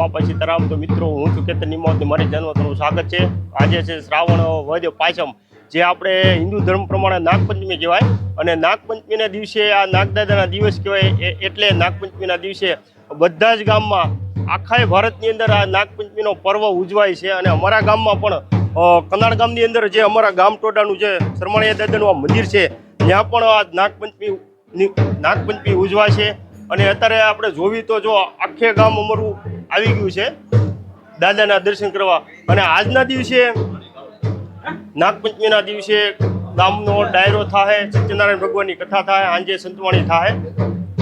બાપા તરામ તો મિત્રો, હું છું કેતન નિમાવત મારી જન્મ તમારું સ્વાગત છે. આજે છે શ્રાવણ વૈદ્ય પાંચમ જે આપણે હિન્દુ ધર્મ પ્રમાણે નાગપંચમી કહેવાય. અને નાગપંચમીના દિવસે આ નાગદાદાના દિવસ કહેવાય એટલે નાગપંચમીના દિવસે બધા જ ગામમાં, આખા ભારતની અંદર આ નાગપંચમીનો પર્વ ઉજવાય છે. અને અમારા ગામમાં પણ કનાળ ગામની અંદર જે અમારા ગામ ટોટાનું જે શરમાળિયા દાદાનું આ મંદિર છે, ત્યાં પણ આ નાગપંચમી નાગપંચમી ઉજવાય છે. અને અત્યારે આપણે જોવી તો જો આખે ગામ અમારું આવી ગયું છે. દાદાના દર્શન કરવા. અને આજના દિવસે નાગપંચમીના દિવસે ગામનો ડાયરો થાય સત્યનારાયણ ભગવાનની કથા થાય આંજે સંતવાણી થાય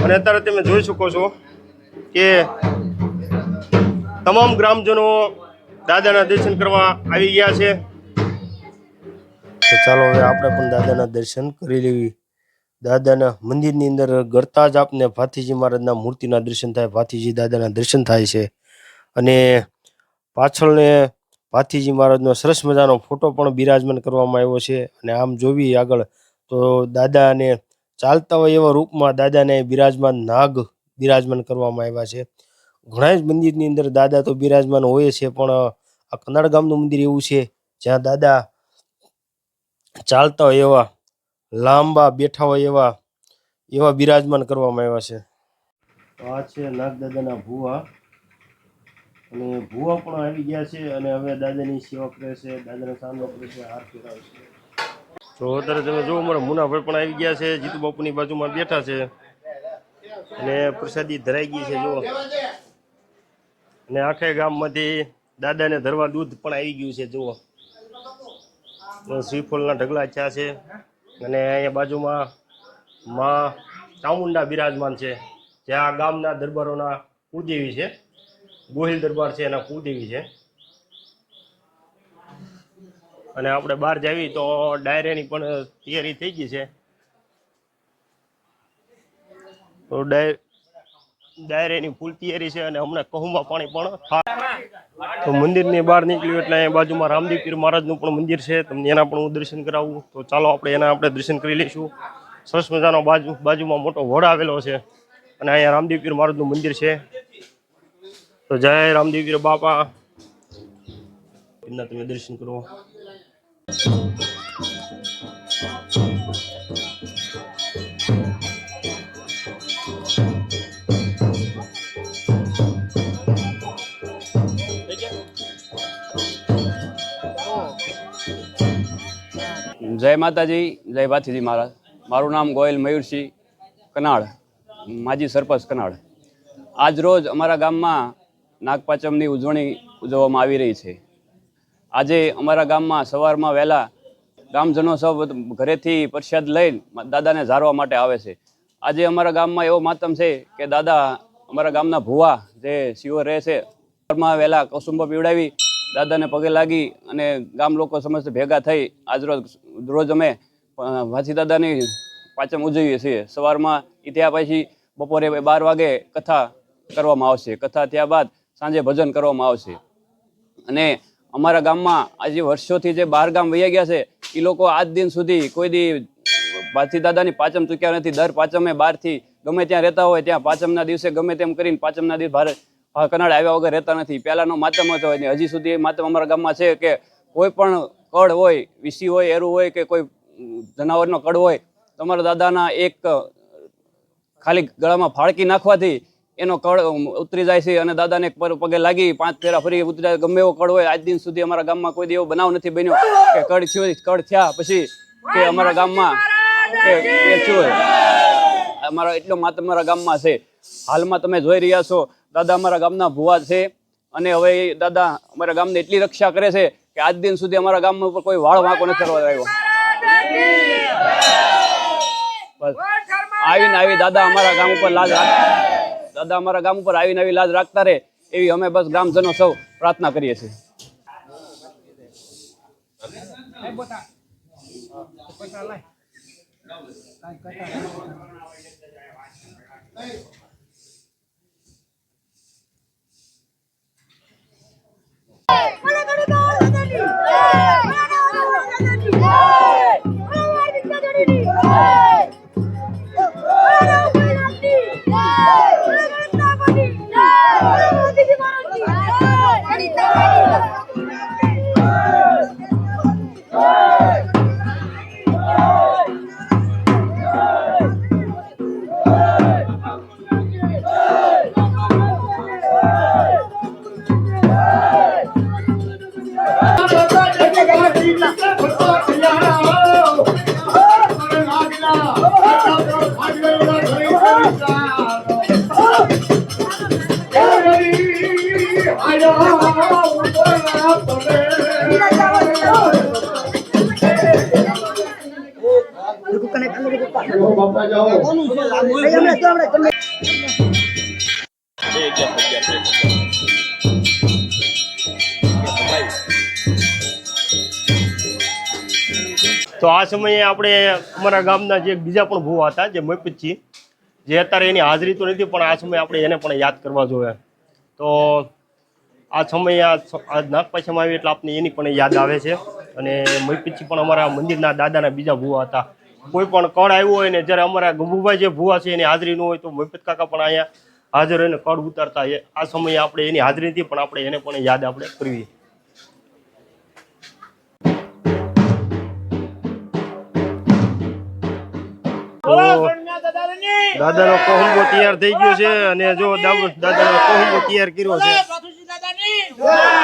અને અત્યારે તમે જોઈ શકો છો કે તમામ ગ્રામજનો દાદાના દર્શન કરવા આવી ગયા છે. તો ચાલો હવે આપણે પણ દાદાના દર્શન કરી લેવી. દાદાના મંદિરની અંદર ગરતા જ આપને ભાથીજી મહારાજના મૂર્તિના દર્શન થાય, ભાથીજી દાદાના દર્શન થાય છે. અને પાછળને ભાથીજી મહારાજનો સરસ મજાનો ફોટો પણ બિરાજમાન કરવામાં આવ્યો છે. અને આમ જોવી આગળ તો દાદાને ચાલતા હોય એવા રૂપમાં દાદાને બિરાજમાન નાગ બિરાજમાન કરવામાં આવ્યા છે. ઘણા જ મંદિરની અંદર દાદા તો બિરાજમાન હોય છે, પણ આ કનાડ ગામનું મંદિર એવું છે, જ્યાં દાદા ચાલતા હોય એવા લાંબા બેઠા હોય એવા એવા બિરાજમાન કરવામાં આવ્યા છે. આ છે નાગદાદાના ભુવા. અને ભુવા પણ આવી ગયા છે અને હવે દાદાની સેવા કરે છે દાદાને સામનો કરે છે હાર ફેરાવે છે. તો અત્યારે તમે જોવો અમારા મુનાભાઈ પણ આવી ગયા છે જીતુ બાપુની બાજુમાં બેઠા છે. અને પ્રસાદી ધરાઈ ગઈ છે જો અને આખે ગામમાંથી દાદાને ધરવા દૂધ પણ આવી ગયું છે જુઓ. શ્રીફળના ઢગલા થયા છે. અને અહીંયા બાજુમાં માં ચામુંડા બિરાજમાન છે. જે આ ગામના દરબારોના કુળદેવી છે. ગોહિલ દરબાર છે એના કુળદેવી છે. અને આપણે બહાર જાવી તો ડાયરેની પણ તૈયારી થઈ ગઈ છે. તો ડાયર ડાયરેની ફૂલ તૈયારી છે અને હમણાં કહુમાં પાણી પણ થાય તો મંદિરની બહાર નીકળ્યું એટલે અહીંયા બાજુમાં રામદેવ પીર મહારાજનું પણ મંદિર છે. તમને એના પણ હું દર્શન કરાવું. તો ચાલો આપણે એના આપણે દર્શન કરી લઈશું. સરસ મજાનો બાજુ બાજુમાં મોટો વડ આવેલો છે. અને અહીંયા રામદેવ પીર મહારાજનું મંદિર છે. તો જય રામદેવ પીર બાપા. એમના તમે દર્શન કરો જય માતાજી, જય ભાથીજી મહારાજ. મારું નામ ગોયલ મયુરસિંહ કનાળ, માજી સરપંચ કનાળ. આજ રોજ અમારા ગામમાં નાગપાંચમની ઉજવણી ઉજવવામાં આવી રહી છે. આજે અમારા ગામમાં સવારમાં વહેલા ગામજનો સૌ ઘરેથી પ્રસાદ લઈને દાદાને ઝારવા માટે આવે છે. આજે અમારા ગામમાં એવો માતમ છે કે દાદા, અમારા ગામના ભુવા જે શિવો રહે છે વહેલા કસુંબો પીવડાવી દાદાને પગે લાગી અને ગામ લોકો સમસ્ત ભેગા થઈ. આજરોજ રોજ અમે વાસી દાદાની પાંચમ ઉજવીએ છીએ. સવારમાં ઈ થયા પછી બપોરે બાર વાગે કથા કરવામાં આવશે. કથા ત્યાં બાદ સાંજે ભજન કરવામાં આવશે. અને અમારા ગામમાં આજે વર્ષોથી જે બહાર ગામ વહી ગયા છે એ લોકો આજ દિન સુધી કોઈ દી ભાથી દાદાની પાંચમ ચૂક્યા નથી. દર પાંચમે બહારથી ગમે ત્યાં રહેતા હોય, ત્યાં પાંચમના દિવસે ગમે તેમ કરીને પાંચમના દિવસ ભારત કનાડ આવ્યા વગર રહેતા નથી. પહેલાનો માતમ હતો ને હજી સુધી માતમ અમારા ગામમાં છે કે કોઈ પણ કડ હોય, વીસી હોય, એરું હોય કે કોઈ જનાવરનો કડ હોય તો અમારા દાદાના એક ખાલી ગળામાં ફાળકી નાખવાથી એનો કળ ઉતરી જાય છે અને દાદાને એક પગે લાગી, પાંચ ફેરા ફરી ઉતરી જાય. ગમે એવો કળ હોય, આજ દિન સુધી અમારા ગામમાં કોઈ એવો બનાવ નથી બન્યો કે કળ થયો કળ થયા પછી કે અમારા ગામમાં કે થયું. અમારા એટલો માત્ર અમારા ગામમાં છે. હાલમાં તમે જોઈ રહ્યા છો, દાદા અમારા ગામના ભુવા છે અને હવે દાદા અમારા ગામની એટલી રક્ષા કરે છે કે આજ દિન સુધી અમારા ગામમાં ઉપર કોઈ વાળ વાંકો નથી કરવા આવ્યો બસ આવીને આવી દાદા અમારા ગામ ઉપર લાજ રાખતા દાદા અમારા ગામ ઉપર આવીને આવી લાજ રાખતા રહે એવી અમે બસ ગ્રામજનો સૌ પ્રાર્થના કરીએ છીએ Hey! તો આ સમયે આપણે અમારા ગામના જે બીજા પણ ભૂ હતા, જે મયપતજી, જે અત્યારે એની હાજરી તો નથી, પણ આ સમયે આપણે એને પણ યાદ કરવા જોઈએ તો આ સમયે આ નાગપાછામાં આવી એટલે આપણે એની પણ યાદ આવે છે. અને મયપતજી પણ અમારા મંદિરના દાદાના બીજા ભૂવા હતા. કોઈ પણ કળ આવ્યો હોય ને જ્યારે અમારા ગંભુભાઈ જે ભૂવા છે એની હાજરી ન હોય તો મહીપત કાકા પણ અહીંયા હાજર રહીને કળ ઉતારતા આ સમયે આપણે એની હાજરીથી પણ આપણે એને પણ યાદ આપણે કરવી. દાદાનો. કોહંબો તૈયાર થઈ ગયો છે અને જો દાદાનો કોહંબો તૈયાર કર્યો છે. Yeah!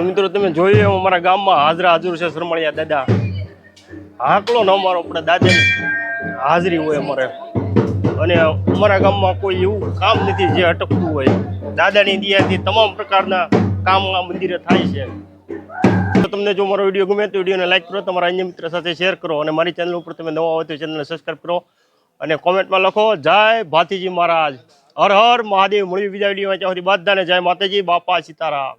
તો મિત્રો તમે જોઈએ એમ અમારા ગામમાં હાજરા હાજર છે શરમળિયા દાદા. હાકલો ન અમારો આપણે દાદાની હાજરી હોય અમારે. અને અમારા ગામમાં કોઈ એવું કામ નથી જે અટકતું હોય. દાદાની દિયાથી તમામ પ્રકારના કામ આ મંદિરે થાય છે. તો તમને જો મારો વીડિયો ગમે તો વિડીયોને લાઈક કરો, તમારા અન્ય મિત્ર સાથે શેર કરો અને મારી ચેનલ ઉપર તમે નવા હોય તો ચેનલને સબસ્ક્રાઈબ કરો. અને કોમેન્ટમાં લખો, જય ભાતીજી મહારાજ. હર હર મહાદેવ. મળ્યું બીજા વિડીયોમાં. સુધી બધાને જય માતાજી, બાપા સીતારામ.